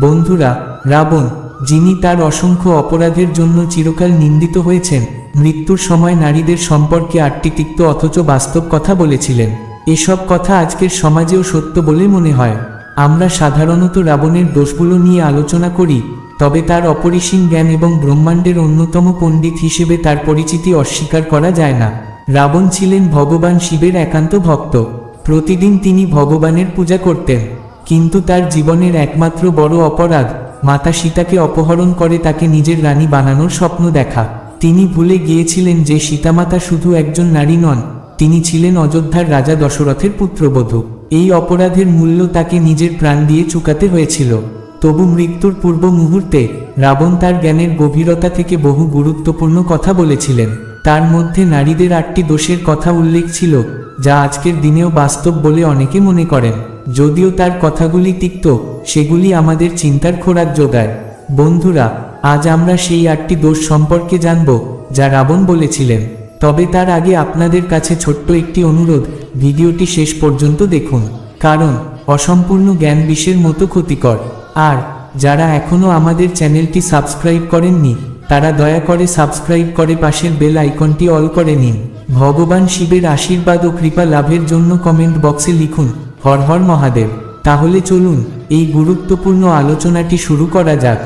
বন্ধুরা, রাবণ, যিনি তার অসংখ্য অপরাধের জন্য চিরকাল নিন্দিত হয়েছেন, মৃত্যুর সময় নারীদের সম্পর্কে আটটি তিক্ত অথচ বাস্তব কথা বলেছিলেন। এসব কথা আজকের সমাজেও সত্য বলে মনে হয়। আমরা সাধারণত রাবণের দোষগুলো নিয়ে আলোচনা করি, তবে তার অপরিসীম জ্ঞান এবং ব্রহ্মাণ্ডের অন্যতম পণ্ডিত হিসেবে তার পরিচিতি অস্বীকার করা যায় না। রাবণ ছিলেন ভগবান শিবের একান্ত ভক্ত। প্রতিদিন তিনি ভগবানের পূজা করতেন। কিন্তু তার জীবনের একমাত্র বড় অপরাধ, মাতা সীতাকে অপহরণ করে তাকে নিজের রানী বানানোর স্বপ্ন দেখা। তিনি ভুলে গিয়েছিলেন যে সীতামাতা শুধু একজন নারী নন, তিনি ছিলেন অযোধ্যার রাজা দশরথের পুত্রবধূ। এই অপরাধের মূল্য তাকে নিজের প্রাণ দিয়ে চুকাতে হয়েছিল। তবু মৃত্যুর পূর্ব মুহূর্তে, রাবণ তার জ্ঞানের গভীরতা থেকে বহু গুরুত্বপূর্ণ কথা বলেছিলেন। তার মধ্যে নারীদের আটটি দোষের কথা উল্লেখ ছিল, যা আজকের দিনেও বাস্তব বলে অনেকে মনে করেন। যদিও তার কথাগুলি তিক্ত, সেগুলি আমাদের চিন্তার খোরাক যোগায়। বন্ধুরা, আজ আমরা সেই আটটি দোষ সম্পর্কে জানব, যা রাবণ বলেছিলেন। তবে তার আগে আপনাদের কাছে ছোট্ট একটি অনুরোধ, ভিডিওটি শেষ পর্যন্ত দেখুন। কারণ, অসম্পূর্ণ জ্ঞান বিষের মতো ক্ষতিকর। আর, যারা এখনও আমাদের চ্যানেলটি সাবস্ক্রাইব করেননি, তারা দয়া করে সাবস্ক্রাইব করে পাশের বেল আইকনটি অল করে নিন। ভগবান শিবের আশীর্বাদ ও কৃপা লাভের জন্য কমেন্ট বক্সে লিখুন হর হর মহাদেব, তাহলে চলুন এই গুরুত্বপূর্ণ আলোচনাটি শুরু করা যাক।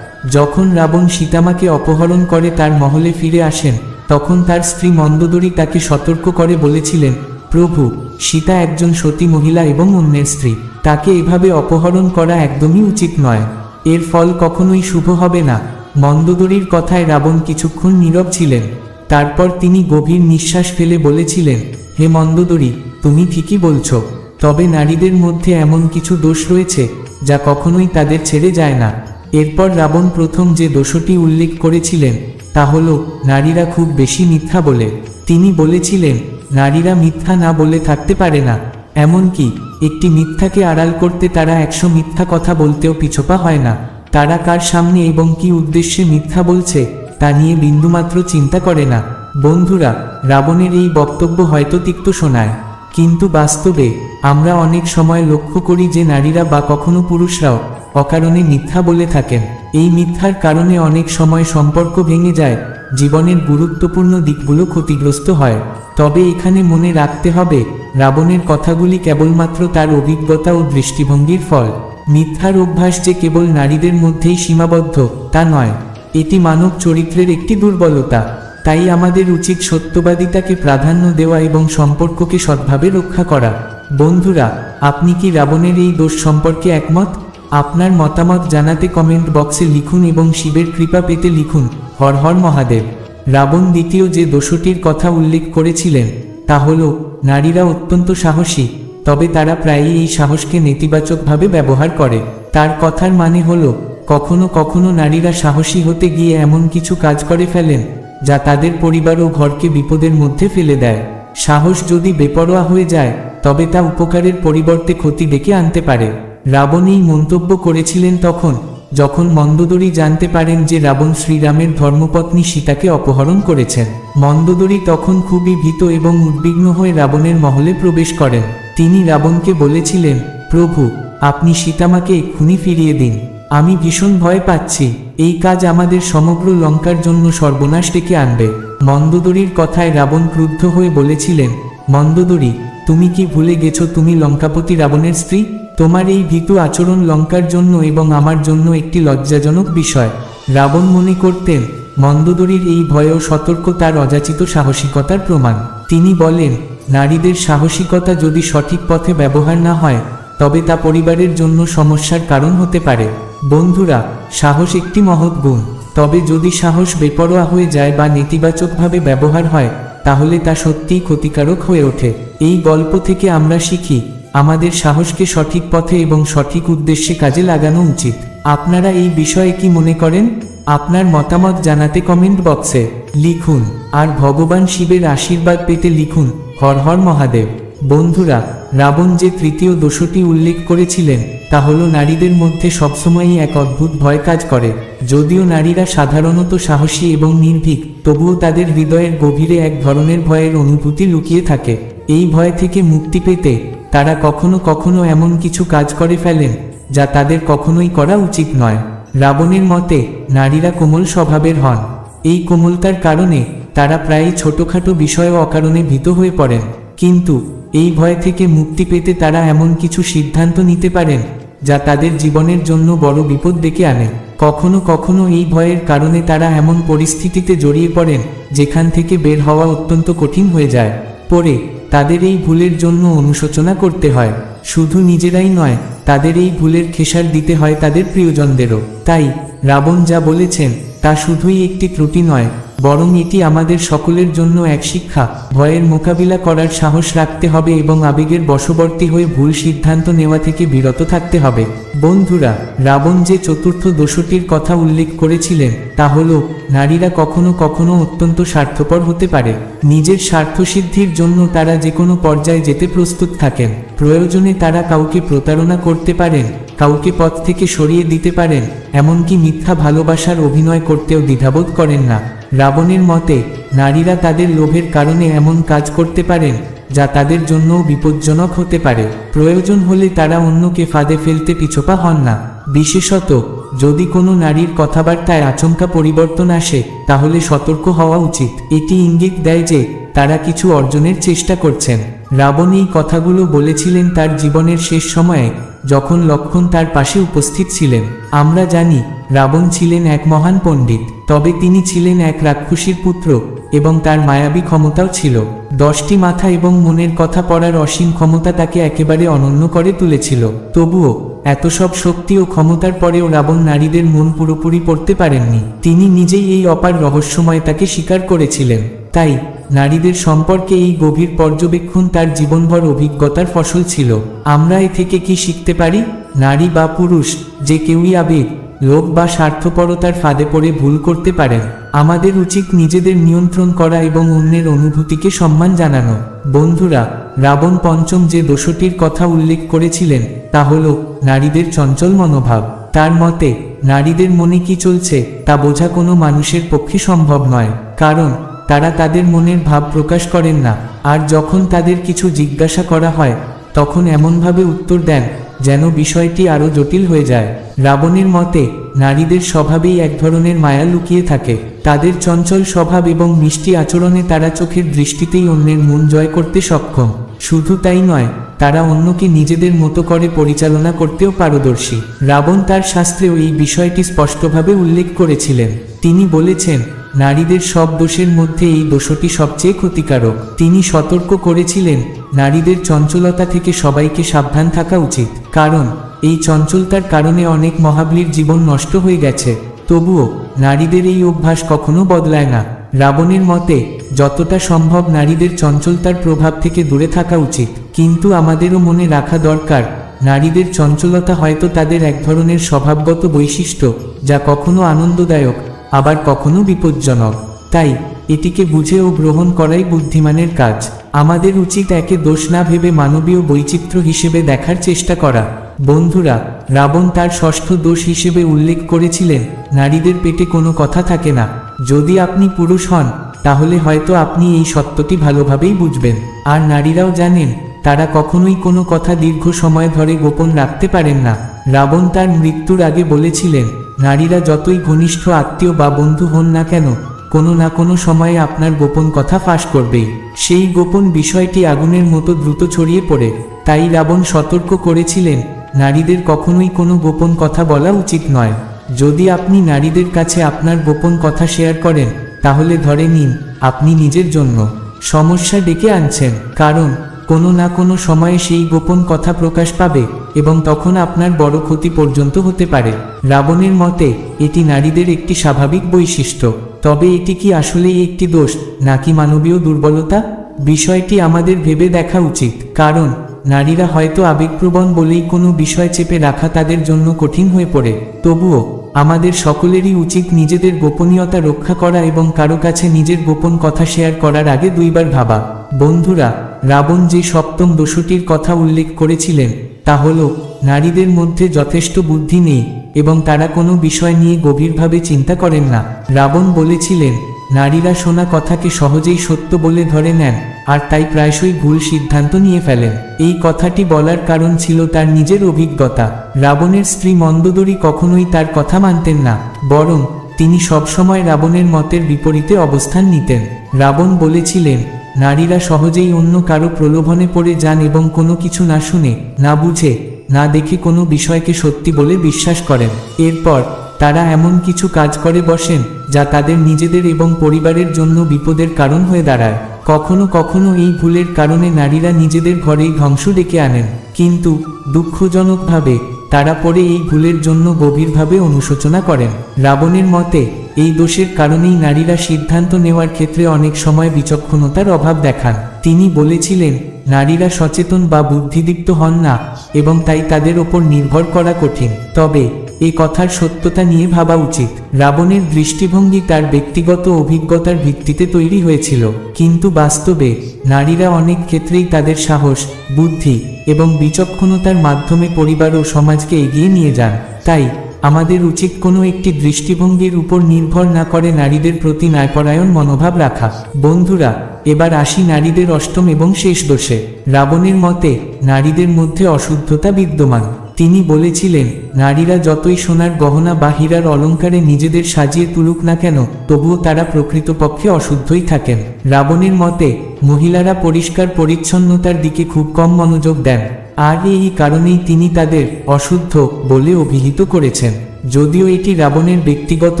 যখন রাবণ সীতামাকে অপহরণ করে তার মহলে ফিরে আসেন, তখন তার স্ত্রী মন্দোদরী তাকে সতর্ক করে বলেছিলেন, প্রভু, সীতা একজন সতী মহিলা এবং অন্যের স্ত্রী, তাকে এভাবে অপহরণ করা একদমই উচিত নয়। এর ফল কখনোই শুভ হবে না। মন্দোদরীর কথায় রাবণ কিছুক্ষণ নীরব ছিলেন। তারপর তিনি গভীর নিঃশ্বাস ফেলে বলেছিলেন, হে মন্দোদরী, তুমি ঠিকই বলছো। তবে নারীদের মধ্যে এমন কিছু দোষ রয়েছে, যা কখনোই তাদের ছেড়ে যায় না। এরপর রাবণ প্রথম যে দোষটি উল্লেখ করেছিলেন, তা হল, নারীরা খুব বেশি মিথ্যা বলে। তিনি বলেছিলেন, নারীরা মিথ্যা না বলে থাকতে পারে না। এমনকি, একটি মিথ্যাকে আড়াল করতে তারা একশো মিথ্যা কথা বলতেও পিছপা হয় না। তারা কার সামনে এবং কি উদ্দেশ্যে মিথ্যা বলছে, তা নিয়ে বিন্দুমাত্র চিন্তা করে না। বন্ধুরা, রাবণের এই বক্তব্য হয়তো তিক্ত শোনায়। কিন্তু বাস্তবে, আমরা অনেক সময় লক্ষ্য করি যে নারীরা বা কখনো পুরুষরাও অকারণে মিথ্যা বলে থাকেন। এই মিথ্যার কারণে অনেক সময় সম্পর্ক ভেঙে যায়, জীবনের গুরুত্বপূর্ণ দিকগুলো ক্ষতিগ্রস্ত হয়। তবে এখানে মনে রাখতে হবে, রাবণের কথাগুলি কেবলমাত্র তার অভিজ্ঞতা ও দৃষ্টিভঙ্গির ফল। মিথ্যার অভ্যাস যে কেবল নারীদের মধ্যেই সীমাবদ্ধ, তা নয়। এটি মানব চরিত্রের একটি দুর্বলতা। তাই আমাদের উচিত সত্যবাদিতাকে প্রাধান্য দেওয়া এবং সম্পর্ককে সৎভাবে রক্ষা করা। বন্ধুরা, আপনি কি রাবণের এই দোষ সম্পর্কে একমত? আপনার মতামত জানাতে কমেন্ট বক্সে লিখুন এবং শিবের কৃপা পেতে লিখুন। হর হর মহাদেব। রাবণ দ্বিতীয় যে দোষটির কথা উল্লেখ করেছিলেন, তা হল, নারীরা অত্যন্ত সাহসী, তবে তারা প্রায়ই এই সাহসকে নেতিবাচকভাবে ব্যবহার করে। তার কথার মানে হল, কখনো কখনো নারীরা সাহসী হতে গিয়ে এমন কিছু কাজ করে ফেলেন যা তাদের পরিবার ও ঘরকে বিপদের মধ্যে ফেলে দেয়। সাহস যদি বেপরোয়া হয়ে যায়, তবে তা উপকারের পরিবর্তে ক্ষতি ডেকে আনতে পারে। রাবণ এই মন্তব্য করেছিলেন তখন, যখন মন্দোদরী জানতে পারেন যে রাবণ শ্রীরামের ধর্মপত্নী সীতাকে অপহরণ করেছেন। মন্দোদরী তখন খুবই ভীত এবং উদ্বিগ্ন হয়ে রাবণের মহলে প্রবেশ করেন। তিনি রাবণকে বলেছিলেন, প্রভু, আপনি সীতামাকে এক্ষুনি ফিরিয়ে দিন। আমি ভীষণ ভয় পাচ্ছি, এই কাজ আমাদের সমগ্র লঙ্কার জন্য সর্বনাশ ডেকে আনবে। মন্দোদরীর কথায় রাবণ ক্রুদ্ধ হয়ে বলেছিলেন, মন্দোদরী, তুমি কি ভুলে গেছো তুমি লঙ্কাপতি রাবণের স্ত্রী? তোমার এই ভীতু আচরণ লঙ্কার জন্য এবং আমার জন্য একটি লজ্জাজনক বিষয়। রাবণ মনে করতেন, মন্দোদরীর এই ভয় ও সতর্ক তার অযাচিত সাহসিকতার প্রমাণ। তিনি বলেন, নারীদের সাহসিকতা যদি সঠিক পথে ব্যবহার না হয় তবে তা পরিবারের জন্য সমস্যার কারণ হতে পারে। বন্ধুরা, সাহস একটি মহৎ গুণ। তবে যদি সাহস বেপরোয়া হয়ে যায় বা নেতিবাচকভাবে ব্যবহার হয়, তাহলে তা সত্যিই ক্ষতিকারক হয়ে ওঠে। এই গল্প থেকে আমরা শিখি, আমাদের সাহসকে সঠিক পথে এবং সঠিক উদ্দেশ্যে কাজে লাগানো উচিত। আপনারা এই বিষয়ে কি মনে করেন? আপনার মতামত জানাতে কমেন্ট বক্সে লিখুন। আর ভগবান শিবের আশীর্বাদ পেতে লিখুন, হর হর মহাদেব। বন্ধুরা রাবণ যে তৃতীয় দোষটি উল্লেখ করেছিলেন, তা হল নারীদের মধ্যে সবসময়ই এক অদ্ভুত ভয় কাজ করে। যদিও নারীরা সাধারণত সাহসী এবং নির্ভীক, তবুও তাদের হৃদয়ের গভীরে এক ধরনের ভয়ের অনুভূতি লুকিয়ে থাকে। এই ভয় থেকে মুক্তি পেতে তারা কখনো কখনো এমন কিছু কাজ করে ফেলেন, যা তাদের কখনোই করা উচিত নয়। রাবণের মতে, নারীরা কোমল স্বভাবের হন। এই কোমলতার কারণে তারা প্রায়ই ছোটখাটো বিষয়ে অকারণে ভীত হয়ে পড়েন। কিন্তু এই ভয় থেকে মুক্তি পেতে তারা এমন কিছু সিদ্ধান্ত নিতে পারেন, যা তাদের জীবনের জন্য বড় বিপদ ডেকে আনে। কখনো কখনো এই ভয়ের কারণে তারা এমন পরিস্থিতিতে জড়িয়ে পড়েন, যেখান থেকে বের হওয়া অত্যন্ত কঠিন হয়ে যায়। পরে, তাদের এই ভুলের জন্য অনুশোচনা করতে হয়। শুধু নিজেরাই নয়, তাদের এই ভুলের খেসার দিতে হয় তাদের প্রিয়জনদেরও। তাই, রাবণ যা বলেছেন তা শুধুই একটি ত্রুটি নয়, বরং এটি আমাদের সকলের জন্য এক শিক্ষা। ভয়ের মোকাবিলা করার সাহস রাখতে হবে এবং আবেগের বশবর্তী হয়ে ভুল সিদ্ধান্ত নেওয়া থেকে বিরত থাকতে হবে। বন্ধুরা, রাবণ যে চতুর্থ দোষটির কথা উল্লেখ করেছিলেন, তা হল, নারীরা কখনো কখনো অত্যন্ত স্বার্থপর হতে পারে। নিজের স্বার্থসিদ্ধির জন্য তারা যে কোনো পর্যায়ে যেতে প্রস্তুত থাকেন। প্রয়োজনে তারা কাউকে প্রতারণা করতে পারেন। কাউকে পথ থেকে সরিয়ে দিতে পারেন, এমনকি মিথ্যা ভালোবাসার অভিনয় করতেও দ্বিধাবোধ করেন না। রাবণের মতে, নারীরা তাদের লোভের কারণে এমন কাজ করতে পারেন, যা তাদের জন্যও বিপজ্জনক হতে পারে। প্রয়োজন হলে তারা অন্যকে ফাঁদে ফেলতে পিছপা হন না। বিশেষত, যদি কোনো নারীর কথাবার্তায় আচমকা পরিবর্তন আসে, তাহলে সতর্ক হওয়া উচিত। এটি ইঙ্গিত দেয় যে, তারা কিছু অর্জনের চেষ্টা করছেন। রাবণ এই কথাগুলো বলেছিলেন তার জীবনের শেষ সময়ে, যখন লক্ষণ তার পাশে উপস্থিত ছিলেন। আমরা জানি, রাবণ ছিলেন এক মহান পণ্ডিত, তবে তিনি ছিলেন এক রাক্ষসীর পুত্র, এবং তার মায়াবী ক্ষমতাও ছিল। দশটি মাথা এবং মনের কথা পড়ার অসীম ক্ষমতা তাকে একেবারে অনন্য করে তুলেছিল। তবুও, এত সব শক্তি ও ক্ষমতার পরেও রাবণ নারীদের মন পুরোপুরি পড়তে পারেননি। তিনি নিজেই এই অপার রহস্যময় তাকে স্বীকার করেছিলেন। তাই নারীদের সম্পর্কে এই গভীর পর্যবেক্ষণ তার জীবনভর অভিজ্ঞতার ফসল ছিল। আমরা এ থেকে কি শিখতে পারি? নারী বা পুরুষ, যে কেউই আবেগ, লোভ বা স্বার্থপরতার ফাঁদে পড়ে ভুল করতে পারেন। আমাদের উচিত নিজেদের নিয়ন্ত্রণ করা এবং অন্যের অনুভূতিকে সম্মান জানানো। বন্ধুরা, রাবণ পঞ্চম যে দোষটির কথা উল্লেখ করেছিলেন, তা হল নারীদের চঞ্চল মনোভাব। তার মতে, নারীদের মনে কি চলছে, তা বোঝা কোনো মানুষের পক্ষে সম্ভব নয়। কারণ তারা তাদের মনের ভাব প্রকাশ করেন না। আর যখন তাদের কিছু জিজ্ঞাসা করা হয়, তখন এমনভাবে উত্তর দেন যেন বিষয়টি আরও জটিল হয়ে যায়। রাবণের মতে, নারীদের স্বভাবেই এক ধরনের মায়া লুকিয়ে থাকে। তাদের চঞ্চল স্বভাব এবং মিষ্টি আচরণে তারা চোখের দৃষ্টিতেই অন্যের মন জয় করতে সক্ষম। শুধু তাই নয়, তারা অন্যকে নিজেদের মতো করে পরিচালনা করতেও পারদর্শী। রাবণ তার শাস্ত্রেও এই বিষয়টি স্পষ্টভাবে উল্লেখ করেছিলেন। তিনি বলেছেন নারীদের সব দোষের মধ্যে এই দোষটি সবচেয়ে ক্ষতিকারক। তিনি সতর্ক করেছিলেন, নারীদের চঞ্চলতা থেকে সবাইকে সাবধান থাকা উচিত। কারণ, এই চঞ্চলতার কারণে অনেক মহাবলীর জীবন নষ্ট হয়ে গেছে। তবুও, নারীদের এই অভ্যাস কখনো বদলায় না। রাবণের মতে, যতটা সম্ভব নারীদের চঞ্চলতার প্রভাব থেকে দূরে থাকা উচিত। কিন্তু আমাদেরও মনে রাখা দরকার, নারীদের চঞ্চলতা হয়তো তাদের এক ধরনের স্বভাবগত বৈশিষ্ট্য, যা কখনো আনন্দদায়ক আবার কখনো বিপজ্জনক। তাই, এটিকে বুঝে ও গ্রহণ করাই বুদ্ধিমানের কাজ। আমাদের উচিত একে দোষ না ভেবে মানবীয় বৈচিত্র্য হিসেবে দেখার চেষ্টা করা। বন্ধুরা, রাবণ তার ষষ্ঠ দোষ হিসেবে উল্লেখ করেছিলেন, নারীদের পেটে কোনো কথা থাকে না। যদি আপনি পুরুষ হন, তাহলে হয়তো আপনি এই সত্যটি ভালোভাবেই বুঝবেন। আর নারীরাও জানেন, তারা কখনোই কোনো কথা দীর্ঘ সময় ধরে গোপন রাখতে পারেন না। রাবণ তার মৃত্যুর আগে বলেছিলেন নারীরা যতই ঘনিষ্ঠ আত্মীয় বা বন্ধু হন না কেন, কোনো না কোনো সময়ে আপনার গোপন কথা ফাঁস করবেই সেই গোপন বিষয়টি আগুনের মতো দ্রুত ছড়িয়ে পড়ে, তাই রাবণ সতর্ক করেছিলেন, নারীদের কখনোই কোনো গোপন কথা বলা উচিত নয়। যদি আপনি নারীদের কাছে আপনার গোপন কথা শেয়ার করেন, তাহলে ধরে নিন, আপনি নিজের জন্য সমস্যা ডেকে আনছেন। কারণ কোনো না কোনো সময়ে সেই গোপন কথা প্রকাশ পাবে এবং তখন আপনার বড় ক্ষতি পর্যন্ত হতে পারে। রাবণের মতে, এটি নারীদের একটি স্বাভাবিক বৈশিষ্ট্য। তবে এটি কি আসলেই একটি দোষ, নাকি মানবীয় দুর্বলতা? বিষয়টি আমাদের ভেবে দেখা উচিত, কারণ নারীরা হয়তো আবেগপ্রবণ বলেই কোনো বিষয় চেপে রাখা তাদের জন্য কঠিন হয়ে পড়ে। তবুও, আমাদের সকলেরই উচিত নিজেদের গোপনীয়তা রক্ষা করা এবং কারও কাছে নিজের গোপন কথা শেয়ার করার আগে দুইবার ভাবা। বন্ধুরা রাবণ যে সপ্তম দোষটির কথা উল্লেখ করেছিলেন, তা হল, নারীদের মধ্যে যথেষ্ট বুদ্ধি নেই এবং তারা কোনো বিষয় নিয়ে গভীরভাবে চিন্তা করেন না। রাবণ বলেছিলেন, নারীরা শোনা কথাকে সহজেই সত্য বলে ধরে নেন, আর তাই প্রায়শই ভুল সিদ্ধান্ত নিয়ে ফেলেন। এই কথাটি বলার কারণ ছিল তার নিজের অভিজ্ঞতা। রাবণের স্ত্রী মন্দোদরী কখনোই তার কথা মানতেন না, বরং তিনি সবসময় রাবণের মতের বিপরীতে অবস্থান নিতেন। রাবণ বলেছিলেন নারীরা সহজেই অন্য কারও প্রলোভনে পড়ে যান এবং কোনো কিছু না শুনে, না বুঝে, না দেখে কোনো বিষয়কে সত্যি বলে বিশ্বাস করেন। এরপর, তারা এমন কিছু কাজ করে বসেন, যা তাদের নিজেদের এবং পরিবারের জন্য বিপদের কারণ হয়ে দাঁড়ায়। কখনো কখনো এই ভুলের কারণে নারীরা নিজেদের ঘরেই ধ্বংস ডেকে আনেন। কিন্তু, দুঃখজনকভাবে তারা পরে এই ভুলের জন্য গভীরভাবে অনুশোচনা করেন। রাবণের মতে, এই দোষের কারণেই নারীরা সিদ্ধান্ত নেওয়ার ক্ষেত্রে অনেক সময় বিচক্ষণতার অভাব দেখান। তিনি বলেছিলেন, নারীরা সচেতন বা বুদ্ধিদীপ্ত হন না, এবং তাই তাদের ওপর নির্ভর করা কঠিন। তবে এ কথার সত্যতা নিয়ে ভাবা উচিত। রাবণের দৃষ্টিভঙ্গি তার ব্যক্তিগত অভিজ্ঞতার ভিত্তিতে তৈরি হয়েছিল। কিন্তু বাস্তবে, নারীরা অনেক ক্ষেত্রেই তাদের সাহস, বুদ্ধি এবং বিচক্ষণতার মাধ্যমে পরিবার ও সমাজকে এগিয়ে নিয়ে যান। তাই, আমাদের উচিত কোনো একটি দৃষ্টিভঙ্গির উপর নির্ভর না করে নারীদের প্রতি ন্যায়পরায়ণ মনোভাব রাখা। বন্ধুরা, এবার আসি নারীদের অষ্টম এবং শেষ দোষে। রাবণের মতে, নারীদের মধ্যে অশুদ্ধতা বিদ্যমান। তিনি বলেছিলেন, নারীরা যতই সোনার গহনা বা হীরার অলঙ্কারে নিজেদের সাজিয়ে তুলুক না কেন, তবুও তারা প্রকৃতপক্ষে অশুদ্ধই থাকেন। রাবণের মতে, মহিলারা পরিষ্কার পরিচ্ছন্নতার দিকে খুব কম মনোযোগ দেন, আর এই কারণেই তিনি তাদের অশুদ্ধ বলে অভিহিত করেছেন। যদিও এটি রাবণের ব্যক্তিগত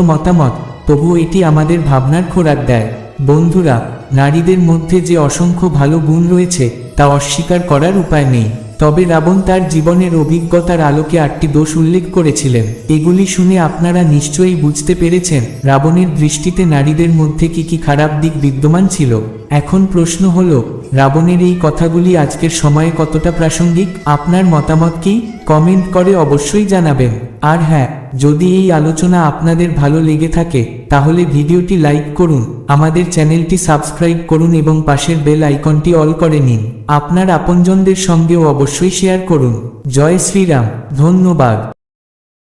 মতামত, তবুও এটি আমাদের ভাবনার খোরাক দেয়। বন্ধুরা নারীদের মধ্যে যে অসংখ্য ভালো গুণ রয়েছে, তা অস্বীকার করার উপায় নেই। তবে রাবণ তার জীবনের অভিজ্ঞতার আলোকে আটটি দোষ উল্লেখ করেছিলেন। এগুলি শুনে আপনারা নিশ্চয়ই বুঝতে পেরেছেন, রাবণের দৃষ্টিতে নারীদের মধ্যে কি কি খারাপ দিক বিদ্যমান ছিল। এখন প্রশ্ন হল, রাবণের এই কথাগুলি আজকের সময়ে কতটা প্রাসঙ্গিক? আপনার মতামত কি? কমেন্ট করে অবশ্যই জানাবেন। আর হ্যাঁ যদি এই আলোচনা আপনাদের ভালো লেগে থাকে, তাহলে ভিডিওটি লাইক করুন, আমাদের চ্যানেলটি সাবস্ক্রাইব করুন এবং পাশের বেল আইকনটি অল করে নিন। আপনার আপনজনদের সঙ্গেও অবশ্যই শেয়ার করুন। জয় শ্রীরাম, ধন্যবাদ।